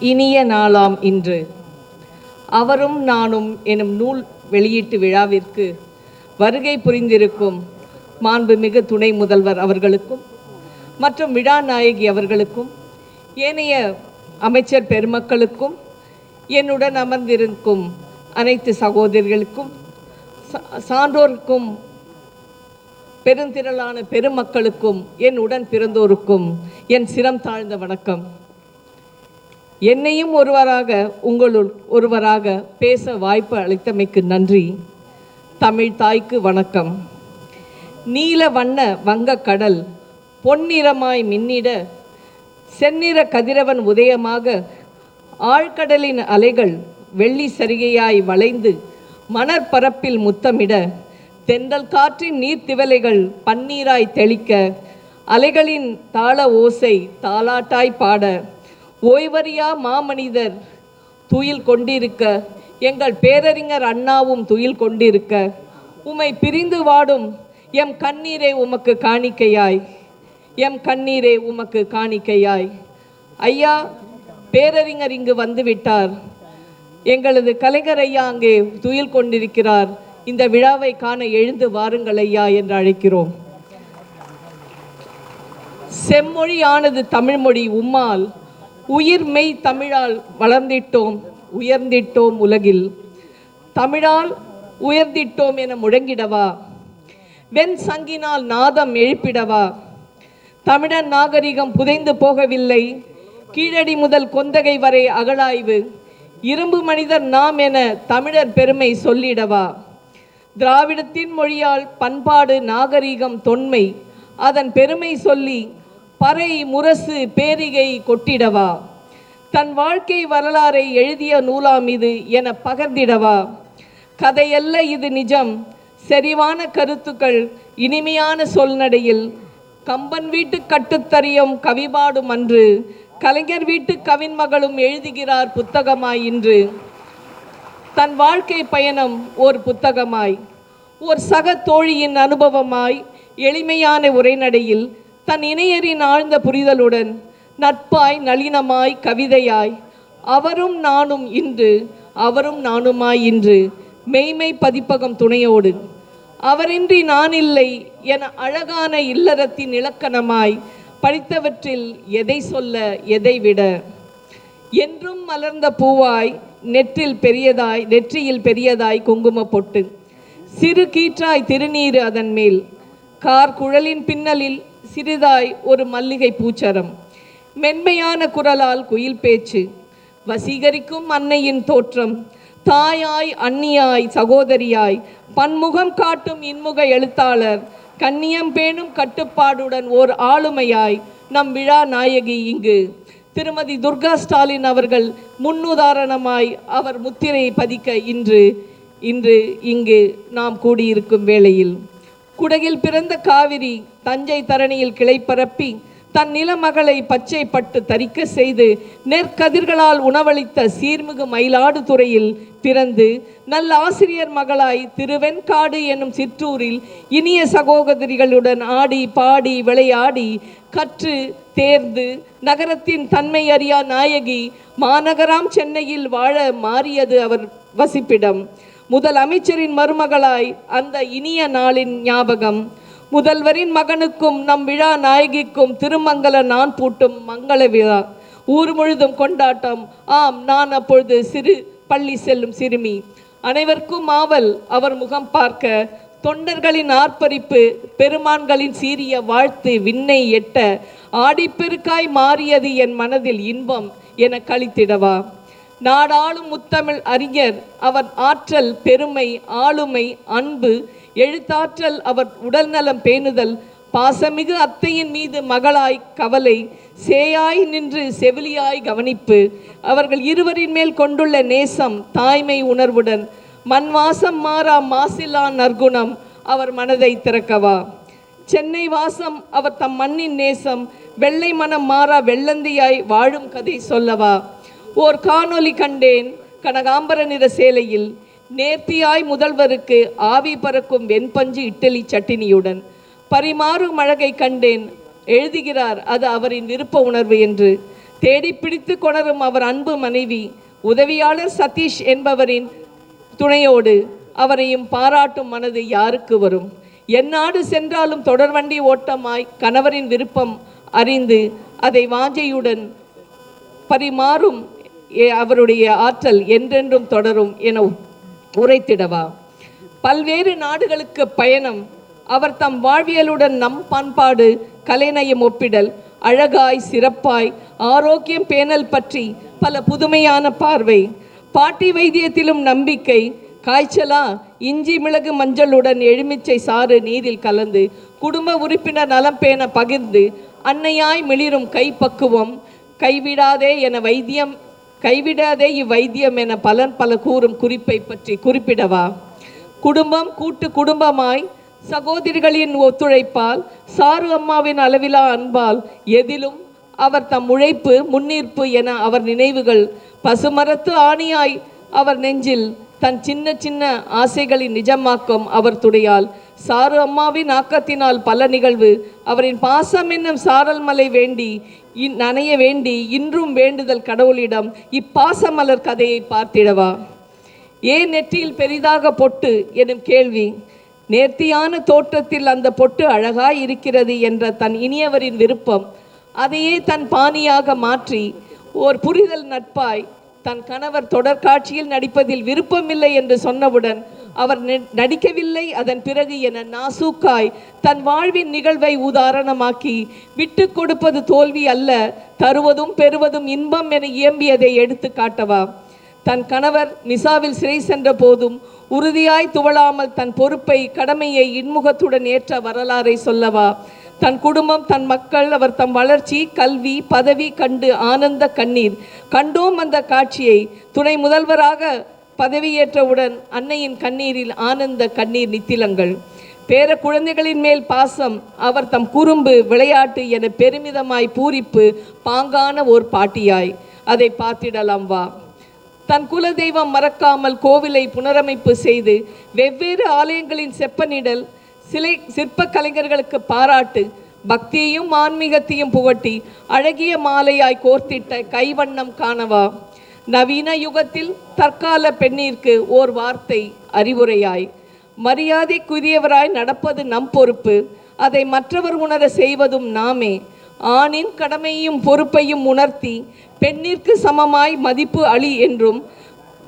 இனிய நாளாம் இன்று. அவரும் நானும் எனும் நூல் வெளியீட்டு விழாவிற்கு வருகை புரிந்திருக்கும் மாண்புமிகு துணை முதல்வர் அவர்களுக்கும் மற்றும் விழா நாயகி அவர்களுக்கும் ஏனைய அமைச்சர் பெருமக்களுக்கும் என்னுடன் அமர்ந்திருக்கும் அனைத்து சகோதரிகளுக்கும் சான்றோருக்கும் பெருந்திரளான பெருமக்களுக்கும் என் உடன் பிறந்தோருக்கும் என் சிரம் தாழ்ந்த வணக்கம். என்னையும் ஒருவராக உங்களுள் ஒருவராக பேச வாய்ப்பு அளித்தமைக்கு நன்றி. தமிழ் தாய்க்கு வணக்கம். நீல வண்ண வங்கக் கடல் பொன்னிறமாய் மின்னிட செந்நிற கதிரவன் உதயமாக ஆழ்கடலின் அலைகள் வெள்ளி சரிகையாய் வளைந்து மணற்பரப்பில் முத்தமிட தென்றல் காற்றின் நீர்த்திவலைகள் பன்னீராய் தெளிக்க அலைகளின் தாள ஓசை தாலாட்டாய் பாட ஓய்வறியா மாமனிதர் துயில் கொண்டிருக்க எங்கள் பேரறிஞர் அண்ணாவும் துயில் கொண்டிருக்க உம்மை பிரிந்து வாடும் எம் கண்ணீரே உமக்கு காணிக்கையாய் எம் கண்ணீரே உமக்கு காணிக்கையாய். ஐயா பேரறிஞர் இங்கு வந்துவிட்டார். எங்களது கலைஞர் ஐயா அங்கே துயில் கொண்டிருக்கிறார். இந்த விழாவை காண எழுந்து வாருங்கள் ஐயா என்று அழைக்கிறோம். செம்மொழியானது தமிழ்மொழி உம்மால் உயிர் மெய் தமிழால் வளர்ந்திட்டோம் உயர்ந்திட்டோம் உலகில். தமிழால் உயர்ந்திட்டோம் என முழங்கிடவா? வெண் சங்கினால் நாதம் எழுப்பிடவா? தமிழன் நாகரிகம் புதைந்து போகவில்லை. கீழடி முதல் கொந்தகை வரை அகழாய்வு. இரும்பு மனிதர் நாம் என தமிழர் பெருமை சொல்லிடவா? திராவிடத்தின் மொழியால் பண்பாடு நாகரிகம் தொன்மை. அதன் பெருமை சொல்லி பறை முரசு பேரிகை கொட்டிடவா? தன் வாழ்க்கை வரலாறை எழுதிய நூலாம் இது என பகர்ந்திடவா? கதையல்ல இது நிஜம். செறிவான கருத்துக்கள் இனிமையான சொல்நடையில். கம்பன் வீட்டு கட்டுத்தறியும் கவிபாடும் அன்று. கலைஞர் வீட்டு கவின்மகளும் எழுதுகிறார் புத்தகமாய் இன்று. தன் வாழ்க்கை பயணம் ஓர் புத்தகமாய். ஓர் சக தோழியின் அனுபவமாய் எளிமையான உரைநடையில் தன் இணையரின் ஆழ்ந்த புரிதலுடன் நட்பாய் நளினமாய் கவிதையாய் அவரும் நானும் இன்று அவரும் நானுமாய் இன்று மெய்மை பதிப்பகம் துணையோடு. அவரின்றி நான் இல்லை என அழகான இல்லறத்தின் இலக்கணமாய் படித்தவற்றில் எதை சொல்ல எதை விட. என்றும் மலர்ந்த பூவாய் நெற்றில் பெரியதாய் நெற்றியில் பெரியதாய் குங்கும பொட்டு. சிறு கீற்றாய் திருநீறு அதன் மேல் கார் குழலின் பின்னலில் சிறிதாய் ஒரு மல்லிகை பூச்சரம். மென்மையான குரலால் குயில் பேச்சு. வசீகரிக்கும் அன்னையின் தோற்றம். தாயாய் அன்னியாய் சகோதரியாய். பன்முகம் காட்டும் இன்முக எழுத்தாளர். கண்ணியம் பேணும் கட்டுப்பாடுடன் ஓர் ஆளுமையாய் நம் விழா நாயகி இங்கு. திருமதி துர்கா ஸ்டாலின் அவர்கள் முன்னுதாரணமாய் அவர் முத்திரை பதிக்க இன்று இன்று இங்கு நாம் கூடியிருக்கும் வேளையில். குடகில் பிறந்த காவிரி தஞ்சை தரணியில் கிளை பரப்பி தன் நிலமகளை பச்சை பட்டு தரிக்க செய்து நெற்கதிர்களால் உணவளித்த சீர்மிகு மயிலாடுதுறையில் பிறந்து நல்ல ஆசிரியர் மகளாய் திருவெண்காடு என்னும் சிற்றூரில் இனிய சகோதரிகளுடன் ஆடி பாடி விளையாடி கற்று தேர்ந்து நகரத்தின் தன்மை அறியா நாயகி மாநகராம் சென்னையில் வாழ மாறியது அவர் வசிப்பிடம். முதல் அமைச்சரின் மருமகளாய் அந்த இனிய நாளின் ஞாபகம். முதல்வரின் மகனுக்கும் நம் விழா நாயகிக்கும் திருமங்கல நான் பூட்டும் மங்கள விழா. ஊர் முழுதும் கொண்டாட்டம். ஆம் நான் அப்பொழுது சிறு பள்ளி செல்லும் சிறுமி. அனைவருக்கும் ஆவல் அவர் முகம் பார்க்க. தொண்டர்களின் ஆர்ப்பரிப்பு பெருமான்களின் சீரிய வாழ்த்து விண்ணை எட்ட. ஆடிப்பெருக்காய் மாறியது என் மனதில் இன்பம் என கழித்திடவா நாடாளும் முத்தமிழ் அறிஞர் அவர் ஆற்றல் பெருமை ஆளுமை அன்பு எழுத்தாற்றல் அவர் உடல்நலம் பேணுதல் பாசமிகு அத்தையின் மீது மகளாய் கவலை சேயாய் நின்று செவிலியாய் கவனிப்பு அவர்கள் இருவரின் மேல் கொண்டுள்ள நேசம் தாய்மை உணர்வுடன் மண் வாசம் மாறா மாசிலான் நற்குணம் அவர் மனதை திறக்கவா. சென்னை வாசம் அவர் தம் மண்ணின் நேசம் வெள்ளை மனம் மாறா வெள்ளந்தியாய் வாழும் கதை சொல்லவா. ஓர் காணொலி கண்டேன் கனகாம்பர நிற சேலையில் நேர்த்தியாய் முதல்வருக்கு ஆவி பறக்கும் வெண்பஞ்சு இட்டலி சட்டினியுடன் பரிமாறும் அழகை கண்டேன் எழுதுகிறார் அது அவரின் விருப்ப உணர்வு என்று. தேடி பிடித்து கொணரும் அவர் அன்பு மனைவி உதவியாளர் சதீஷ் என்பவரின் துணையோடு அவரையும் பாராட்டும் மனது யாருக்கு வரும்? எந்நாடு சென்றாலும் தொடர்வண்டி ஓட்டமாய் கணவரின் விருப்பம் அறிந்து அதை வாஞ்சையுடன் பரிமாறும் எ- அவருடைய ஆற்றல் என்றென்றும் தொடரும் என உரைத்திடவா? பல்வேறு நாடுகளுக்கு பயணம். அவர் தம் வாழ்வியலுடன் நம் பண்பாடு கலைநயம் ஒப்பிடல் அழகாய் சிறப்பாய் ஆரோக்கியம் பேணல் பற்றி பல புதுமையான பார்வை. பாட்டி வைத்தியத்திலும் நம்பிக்கை. காய்ச்சலா? இஞ்சி மிளகு மஞ்சளுடன் எலுமிச்சை சாறு நீரில் கலந்து குடும்ப உறுப்பினர் நலம் பேண பகிர்ந்து அன்னையாய் மிளிரும் கைப்பக்குவம் கைவிடாதே என வைத்தியம் கைவிடாதே இவ்வைத்தியம் என பலன் பல கூறும் குறிப்பை பற்றி குறிப்பிடவா? குடும்பம் கூட்டு குடும்பமாய் சகோதரிகளின் ஒத்துழைப்பால் சாரு அம்மாவின் அளவிலா அன்பால் எதிலும் அவர் தம் உழைப்பு முன்னிற்பு என அவர் நினைவுகள் பசுமரத்து ஆணியாய் அவர் நெஞ்சில் தன் சின்ன சின்ன ஆசைகளின் நிஜமாக்கம் அவர் துடையால் சாரு அம்மாவின் ஆக்கத்தினால் பல நிகழ்வு அவரின் பாசம் என்னும் சாரல் மலை வேண்டி நனைய வேண்டி இன்றும் வேண்டுதல் கடவுளிடம் இப்பாசமலர் கதையை பார்த்திடவா? ஏன் நெற்றியில் பெரிதாக பொட்டு? எனும் கேள்வி. நேர்த்தியான தோற்றத்தில் அந்த பொட்டு அழகாய் இருக்கிறது என்ற தன் இனியவரின் விருப்பம். அதையே தன் பாணியாக மாற்றி ஓர் புரிதல் நட்பாய் தன் கணவர் தொடர்காட்சியில் நடிப்பதில் விருப்பமில்லை என்று சொன்னவுடன் அவர் நடிக்கவில்லை. அதன் பிறகு என நாசூக்காய் தன் வாழ்வின் நிகழ்வை உதாரணமாக்கி விட்டு கொடுப்பது தோல்வி அல்ல தருவதும் பெறுவதும் இன்பம் என இயம்பியதை எடுத்து காட்டவா? தன் கணவர் மிசாவில் சிறை சென்ற போதும் உறுதியாய் துவளாமல் தன் பொறுப்பை கடமையை இன்முகத்துடன் ஏற்ற வரலாறை சொல்லவா? தன் குடும்பம் தன் மக்கள் அவர் தம் வளர்ச்சி கல்வி பதவி கண்டு ஆனந்த கண்ணீர். கண்டோம் அந்த காட்சியை. துணை முதல்வராக பதவியேற்றவுடன் அன்னையின் கண்ணீரில் ஆனந்த கண்ணீர் நித்திலங்கள். பேர குழந்தைகளின் மேல் பாசம் அவர் தம் குறும்பு விளையாட்டு என பெருமிதமாய் பூரிப்பு பாங்கான ஓர் பாட்டியாய். அதை பார்த்திடலாம் வா. தன் குலதெய்வம் மறக்காமல் கோவிலை புனரமைப்பு செய்து வெவ்வேறு ஆலயங்களின் செப்பனிடல் சிலை சிற்ப கலைஞர்களுக்கு பாராட்டு பக்தியையும் ஆன்மீகத்தையும் புகட்டி அழகிய மாலையாய் கோர்த்திட்ட கைவண்ணம் காணவா. நவீன யுகத்தில் தற்கால பெண்ணிற்கு ஓர் வார்த்தை அறிவுரையாய். மரியாதைக்குரியவராய் நடப்பது நம் பொறுப்பு. அதை மற்றவர் உணர செய்வதும் நாமே. ஆணின் கடமையும் பொறுப்பையும் உணர்த்தி பெண்ணிற்கு சமமாய் மதிப்பு அளி என்றும்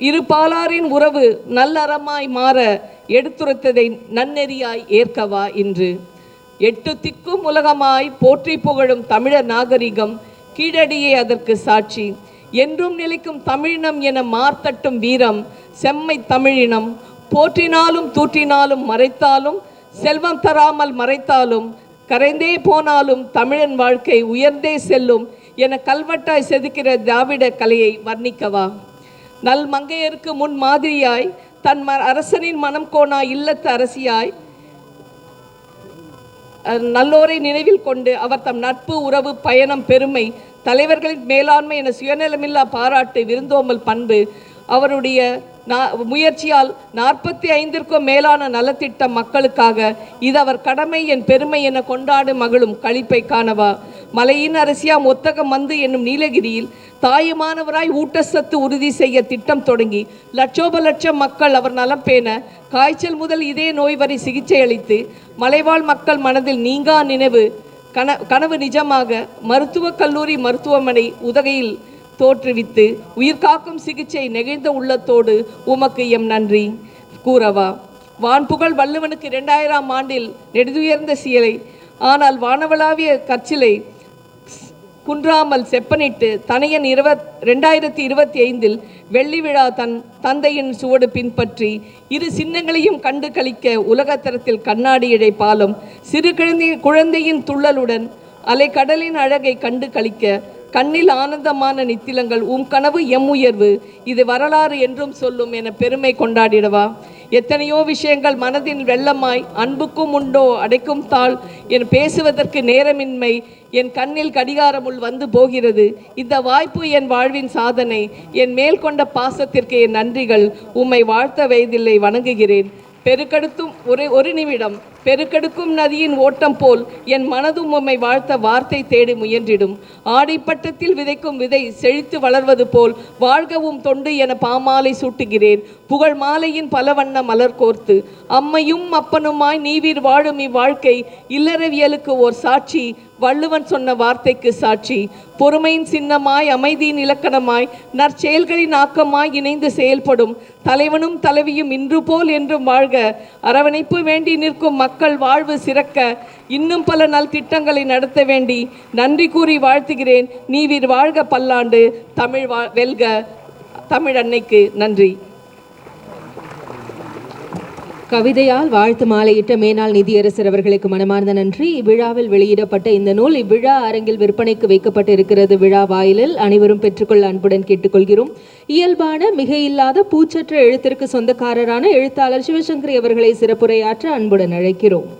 இரு பாலாரின் உறவு நல்லறமாய் மாற எடுத்துரைத்ததை நன்னெறியாய் ஏற்கவா இன்று. எட்டு திக்கும் உலகமாய் போற்றி புகழும் தமிழர் நாகரிகம் கீழடியே அதற்கு சாட்சி. என்றும் நிலைக்கும் தமிழினம் என மார்த்தட்டும் வீரம் செம்மை தமிழினம். போற்றினாலும் தூற்றினாலும் மறைத்தாலும் செல்வம் தராமல் மறைத்தாலும் கரைந்தே போனாலும் தமிழன் வாழ்க்கை உயர்ந்தே செல்லும் என கல்வெட்டாய் செதுக்கிற திராவிட கலையை வர்ணிக்கவா? நல் மங்கையருக்கு முன் மாதிரியாய் தன் ம அரசனின் மனம் கோணா இல்லத்து அரசியாய் நல்லோரை நினைவில் கொண்டு அவர் தம் நட்பு உறவு பயணம் பெருமை தலைவர்களின் மேலாண்மை என சுயநலமில்லா பாராட்டு விருந்தோம்பல் பண்பு அவருடைய நா- முயற்சியால் நாற்பத்தி ஐந்திற்கும் மேலான நலத்திட்டம் மக்களுக்காக இது அவர் கடமை என் பெருமை என கொண்டாடு மகளும் கழிப்பை காணவா. மலையின் அரசியாம் ஒத்தகம் மந்து என்னும் நீலகிரியில் தாயுமானவராய் ஊட்டச்சத்து உறுதி செய்ய திட்டம் தொடங்கி லட்சோப லட்சம் மக்கள் அவர் நலம் பேண காய்ச்சல் முதல் இதே நோய் வரை சிகிச்சை அளித்து மலைவாழ் மக்கள் மனதில் நீங்கா நினைவு கன கனவு நிஜமாக மருத்துவக் கல்லூரி மருத்துவமனை உதகையில் தோற்றுவித்து உயிர் காக்கும் சிகிச்சை நெகிழ்ந்த உள்ளத்தோடு உமக்கு எம் நன்றி. கூறவா வான்புகழ் வள்ளுவனுக்கு இரண்டாயிரம் ஆண்டில் நெடுதுயர்ந்த சிலை ஆனால் வானவளாவிய கற்சிலை குன்றாமல் செப்பனிட்டு தனையன் இருபத் ரெண்டாயிரத்தி இருபத்தி ஐந்தில் வெள்ளி விழா தன் தந்தையின் சுவடு பின்பற்றி இரு சின்னங்களையும் கண்டு கழிக்க உலகத்தரத்தில் கண்ணாடி இழை சிறு குழந்தை குழந்தையின் துள்ளலுடன் அலைக்கடலின் அழகை கண்டு கழிக்க கண்ணில் ஆனந்தமான நித்திலங்கள் உம் கனவு எம் உயர்வு இது வரலாறு என்றும் சொல்லும் என பெருமை கொண்டாடிடவா. எத்தனையோ விஷயங்கள் மனதின் வெள்ளமாய் அன்புக்கும் உண்டோ அடைக்கும் தாள் என் பேசுவதற்கு நேரமின்மை என் கண்ணில் கடிகாரமுள் வந்து போகிறது. இந்த வாய்ப்பு என் வாழ்வின் சாதனை. என் மேல் கொண்ட பாசத்திற்கு என் நன்றிகள். உம்மை வாழ்த்த வயதில்லை வணங்குகிறேன். பெருக்கெடுத்தும் ஒரு ஒரு நிமிடம். பெருக்கெடுக்கும் நதியின் ஓட்டம் போல் என் மனதும் உம்மை வாழ்த்த வார்த்தை தேடி முயன்றிடும். ஆடிப்பட்டத்தில் விதைக்கும் விதை செழித்து வளர்வது போல் வாழ்கவும் தொண்டு என பாமாலை சூட்டுகிறேன். புகழ் மாலையின் பல வண்ண மலர் கோர்த்து அம்மையும் அப்பனுமாய் நீவீர் வாழும் இவ்வாழ்க்கை இல்லறவியலுக்கு ஓர் சாட்சி வள்ளுவன் சொன்ன வார்த்தைக்கு சாட்சி. பொறுமையின் சின்னமாய் அமைதியின் இலக்கணமாய் நற்செயல்களின் ஆக்கமாய் இணைந்து செயல்படும் தலைவனும் தலைவியும் இன்று போல் என்றும் வாழ்க. அரவணைப்பு வேண்டி நிற்கும் மக்கள் வாழ்வு சிறக்க இன்னும் பல நல் திட்டங்களை நடத்த வேண்டி நன்றி கூறி வாழ்த்துகிறேன். நீவீர் வாழ்க பல்லாண்டு. தமிழ் வா வெல்க. தமிழ் அன்னைக்கு நன்றி. கவிதையால் வாழ்த்து மாலையிட்ட மேனாள் நிதியரசர் அவர்களுக்கு மனமார்ந்த நன்றி. இவ்விழாவில் வெளியிடப்பட்ட இந்த நூல் இவ்விழா அரங்கில் விற்பனைக்கு வைக்கப்பட்டு இருக்கிறது விழா வாயிலில் அனைவரும் பெற்றுக்கொள்ள அன்புடன் கேட்டுக்கொள்கிறோம். இயல்பான மிக இல்லாத பூச்சற்ற எழுத்திற்கு சொந்தக்காரரான எழுத்தாளர் சிவசங்கரி அவர்களை சிறப்புரையாற்ற அன்புடன் அழைக்கிறோம்.